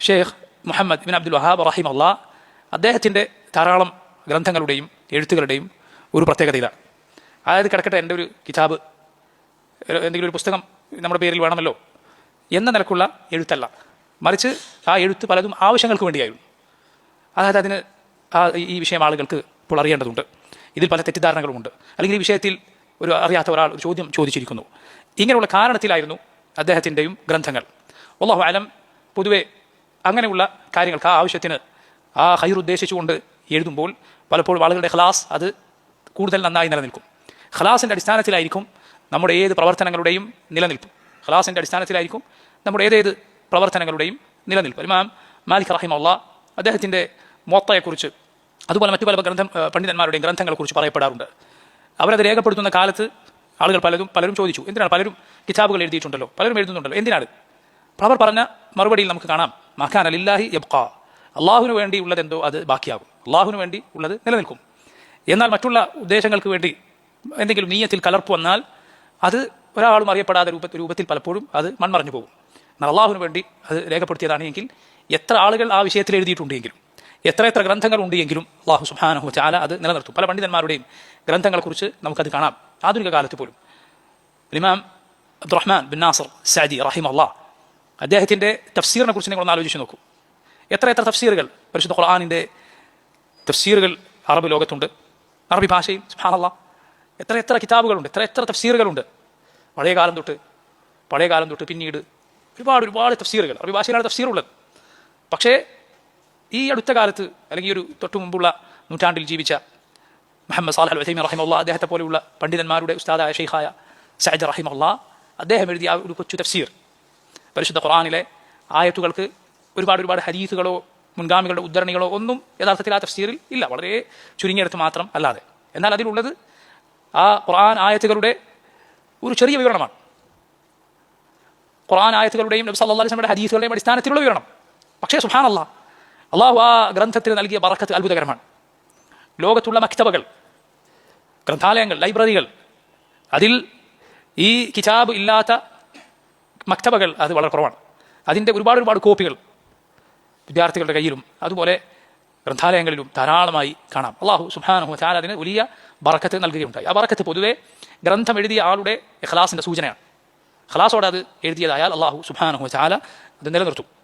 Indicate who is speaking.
Speaker 1: Sheikh Muhammad bin Abdul Wahhab Rahim അള്ളാ അദ്ദേഹത്തിന്റെ ധാരാളം ഗ്രന്ഥങ്ങളുടെയും എഴുത്തുകളുടെയും ഒരു പ്രത്യേകത ഇതാണ് അതായത് കിടക്കട്ടെ എന്റെ ഒരു കിതാബ് എന്തെങ്കിലും ഒരു പുസ്തകം നമ്മുടെ പേരിൽ വേണമല്ലോ എന്ന നിലക്കുള്ള എഴുത്തല്ല. മറിച്ച് ആ എഴുത്ത് പലതും ആവശ്യങ്ങൾക്ക് വേണ്ടിയായിരുന്നു. അതായത് അതിന് ആ ഈ- ഈ വിഷയം ആളുകൾക്ക് ഇപ്പോൾ അറിയേണ്ടതുണ്ട്. ഇതിൽ പല തെറ്റിദ്ധാരണകളുമുണ്ട്. അല്ലെങ്കിൽ ഈ വിഷയത്തിൽ ഒരു അറിയാത്ത ഒരാൾ ഒരു ചോദ്യം ചോദിച്ചിരിക്കുന്നു. ഇങ്ങനെയുള്ള കാരണത്തിലായിരുന്നു അദ്ദേഹത്തിന്റെയും ഗ്രന്ഥങ്ങൾ. അള്ളാഹു അലം പൊതുവെ അങ്ങനെയുള്ള കാര്യങ്ങൾക്ക് ആ ആവശ്യത്തിന് ആ ഹൈർ ഉദ്ദേശിച്ചുകൊണ്ട് എഴുതുമ്പോൾ പലപ്പോഴും ആളുകളുടെ ഖലാസ് അത് കൂടുതൽ നന്നായി നിലനിൽക്കും. ഖലാസിന്റെ അടിസ്ഥാനത്തിലായിരിക്കും നമ്മുടെ ഏത് പ്രവർത്തനങ്ങളുടെയും നിലനിൽപ്പ്. ഖലാസിന്റെ അടിസ്ഥാനത്തിലായിരിക്കും നമ്മുടെ ഏതേത് പ്രവർത്തനങ്ങളുടെയും നിലനിൽപ്പ്. ഇമാം മാലിക് റഹിമുള്ള അദ്ദേഹത്തിന്റെ മൊത്തയെക്കുറിച്ച് അതുപോലെ മറ്റു പല ഗ്രന്ഥം പണ്ഡിതന്മാരുടെയും ഗ്രന്ഥങ്ങളെക്കുറിച്ച് പറയപ്പെടാറുണ്ട്. അവരത് രേഖപ്പെടുത്തുന്ന കാലത്ത് ആളുകൾ പലരും പലരും ചോദിച്ചു എന്തിനാണ്? പലരും കിതാബുകൾ എഴുതിയിട്ടുണ്ടല്ലോ പലരും എഴുതുന്നുണ്ടല്ലോ എന്തിനാണ്? അവർ പറഞ്ഞ മറുപടിയിൽ നമുക്ക് കാണാം. മഖാൻ അലില്ലാഹി യബ്ക. അള്ളാഹുവിന് വേണ്ടി ഉള്ളതെന്തോ അത് ബാക്കിയാകും. അള്ളാഹുവിന് വേണ്ടി ഉള്ളത് നിലനിൽക്കും. എന്നാൽ മറ്റുള്ള ഉദ്ദേശങ്ങൾക്ക് വേണ്ടി എന്തെങ്കിലും നീയത്തിൽ കലർപ്പ് വന്നാൽ അത് ഒരാളും അറിയപ്പെടാതെ രൂപ രൂപത്തിൽ പലപ്പോഴും അത് മൺമറഞ്ഞു പോകും. എന്നാൽ അള്ളാഹുവിന് വേണ്ടി അത് രേഖപ്പെടുത്തിയതാണ് എങ്കിൽ എത്ര ആളുകൾ ആ വിഷയത്തിൽ എഴുതിയിട്ടുണ്ടെങ്കിലും എത്ര എത്ര ഗ്രന്ഥങ്ങൾ ഉണ്ടെങ്കിലും അള്ളാഹു സുബാനഹു ചാല അത് നിലനിർത്തും. പല പണ്ഡിതന്മാരുടെയും ഗ്രന്ഥങ്ങളെക്കുറിച്ച് നമുക്കത് കാണാം. ആധുനിക കാലത്ത് പോലും. ഇമാം അബ്ദുറഹ്മാൻ ബിൻ നാസർ സാജി റഹിം അള്ളാഹ് അദ്ദേഹത്തിന്റെ തഫ്സീറിനെ കുറിച്ച് നിങ്ങൾ ഒന്ന് ആലോചിച്ച് നോക്കൂ. എത്ര എത്ര തഫ്സീറുകൾ? പരിശുദ്ധ ഖുർആാനിന്റെ തഫ്സീറുകൾ അറബ് ലോകത്തുണ്ട്. അറബി ഭാഷയിൽ സുബ്ഹാനല്ല എത്ര എത്ര കിതാബുകളുണ്ട്? എത്ര എത്ര തഫ്സീറുകളുണ്ട്? പഴയ കാലം തൊട്ട് പഴയ കാലം തൊട്ട് പിന്നീട് ഒരുപാട് ഒരുപാട് തഫ്സീറുകൾ. അറബി ഭാഷയിലാണ് തഫ്സീറുള്ളത്. പക്ഷേ ഈ അടുത്ത കാലത്ത് അല്ലെങ്കിൽ ഒരു തൊട്ടു മുമ്പുള്ള നൂറ്റാണ്ടിൽ ജീവിച്ച മുഹമ്മദ് സാലഹ് അൽ വസീമി റഹിമുള്ള അദ്ദേഹത്തെ പോലെയുള്ള പണ്ഡിതന്മാരുടെ ഉസ്താദായ ഷെയ്ഖായ സഅദ് റഹിമുള്ള അദ്ദേഹം എഴുതിയ ആ ഒരു കൊച്ചു തഫ്സീർ. പരിശുദ്ധ ഖുറാനിലെ ആയത്തുകൾക്ക് ഒരുപാട് ഒരുപാട് ഹരീസുകളോ മുൻഗാമികളുടെ ഉദ്ധരണികളോ ഒന്നും യഥാർത്ഥത്തിൽ ആ തഫ്സീറിൽ ഇല്ല. വളരെ ചുരുങ്ങിയെടുത്ത് മാത്രം അല്ലാതെ. എന്നാൽ അതിലുള്ളത് ആ ഖുർആൻ ആയത്തുകളുടെ ഒരു ചെറിയ വിവരണമാണ്. ഖുർആൻ ആയത്തുകളുടെയും നബി സല്ലല്ലാഹു അലൈഹി വസല്ലമയുടെ ഹദീസുകളുടെയും അടിസ്ഥാനത്തിലുള്ള വിവരണം. പക്ഷേ സുബ്ഹാനല്ലാഹ് അള്ളാഹു ആ ഗ്രന്ഥത്തിന് നൽകിയ ബറക്കത്ത് അത്ഭുതകരമാണ്. ലോകത്തുള്ള മക്തബകൾ ഗ്രന്ഥാലയങ്ങൾ ലൈബ്രറികൾ അതിൽ ഈ കിതാബ് ഇല്ലാത്ത മക്തബകൾ അത് വളരെ കുറവാണ്. അതിന്റെ ഒരുപാട് ഒരുപാട് കോപ്പികൾ വിദ്യാർത്ഥികളുടെ കയ്യിലും അതുപോലെ ഗ്രന്ഥാലയങ്ങളിലും ധാരാളമായി കാണാം. അള്ളാഹു സുബാനഹു ചാല അതിന് വലിയ ബറക്കത്ത് നൽകുകയുണ്ടായി. ആ ബറക്കത്ത് പൊതുവെ ഗ്രന്ഥം എഴുതിയ ആളുടെ ഖലാസിന്റെ സൂചനയാണ്. ഖലാസോടെ അത് എഴുതിയതായാൽ അള്ളാഹു സുബാനഹു ചാല അത് നിലനിർത്തും.